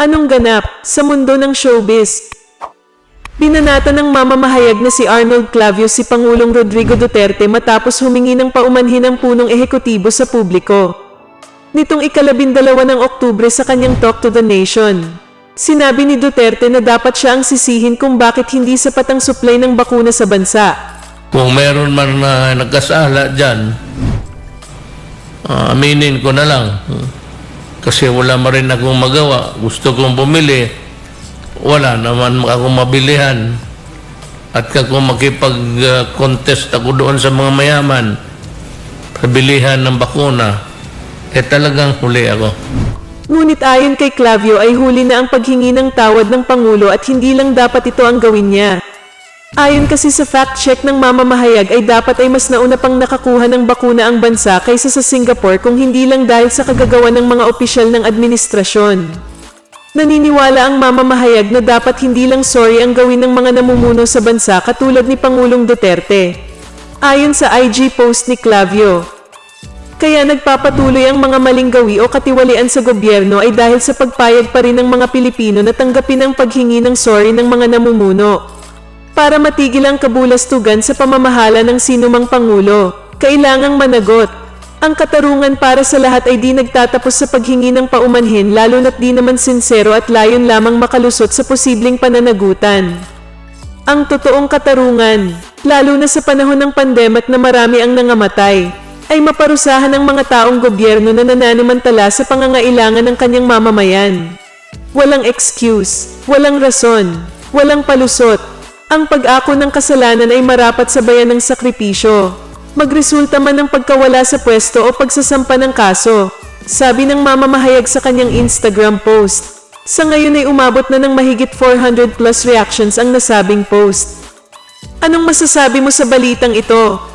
Anong ganap sa mundo ng showbiz? Binanata ng mamamahayag na si Arnold Clavio si Pangulong Rodrigo Duterte matapos humingi ng paumanhin ng punong ehekutibo sa publiko. Nitong ikalabindalawa ng Oktubre sa kanyang Talk to the Nation, sinabi ni Duterte na dapat siya ang sisihin kung bakit hindi sapat ang supply ng bakuna sa bansa. Kung meron man na nagkasala dyan, ah, aminin ko na lang. Kasi wala ma rin akong magawa. Gusto kong bumili. Wala naman akong mabilihan. At kung makipag-contest ako doon sa mga mayaman, pabilihan ng bakuna, eh talagang huli ako. Ngunit ayon kay Clavio ay huli na ang paghingi ng tawad ng Pangulo at hindi lang dapat ito ang gawin niya. Ayon kasi sa fact check ng mamamahayag ay dapat ay mas nauna pang nakakuha ng bakuna ang bansa kaysa sa Singapore kung hindi lang dahil sa kagagawa ng mga opisyal ng administrasyon. Naniniwala ang mamamahayag na dapat hindi lang sorry ang gawin ng mga namumuno sa bansa katulad ni Pangulong Duterte. Ayon sa IG post ni Clavio, kaya nagpapatuloy ang mga maling gawi o katiwalian sa gobyerno ay dahil sa pagpayag pa rin ng mga Pilipino na tanggapin ang paghingi ng sorry ng mga namumuno. Para matigil ang kabulastugan sa pamamahala ng sinumang pangulo, kailangang managot. Ang katarungan para sa lahat ay di nagtatapos sa paghingi ng paumanhin lalo na't di naman sinsero at layon lamang makalusot sa posibleng pananagutan. Ang totoong katarungan, lalo na sa panahon ng pandemic na marami ang nangamatay, ay maparusahan ng mga taong gobyerno na nananimantala sa pangangailangan ng kanyang mamamayan. Walang excuse, walang rason, walang palusot. Ang pag-ako ng kasalanan ay marapat sabayan ng sakripisyo. Magresulta man ng pagkawala sa pwesto o pagsasampa ng kaso. Sabi ng mamamahayag sa kanyang Instagram post. Sa ngayon ay umabot na ng mahigit 400 plus reactions ang nasabing post. Anong masasabi mo sa balitang ito?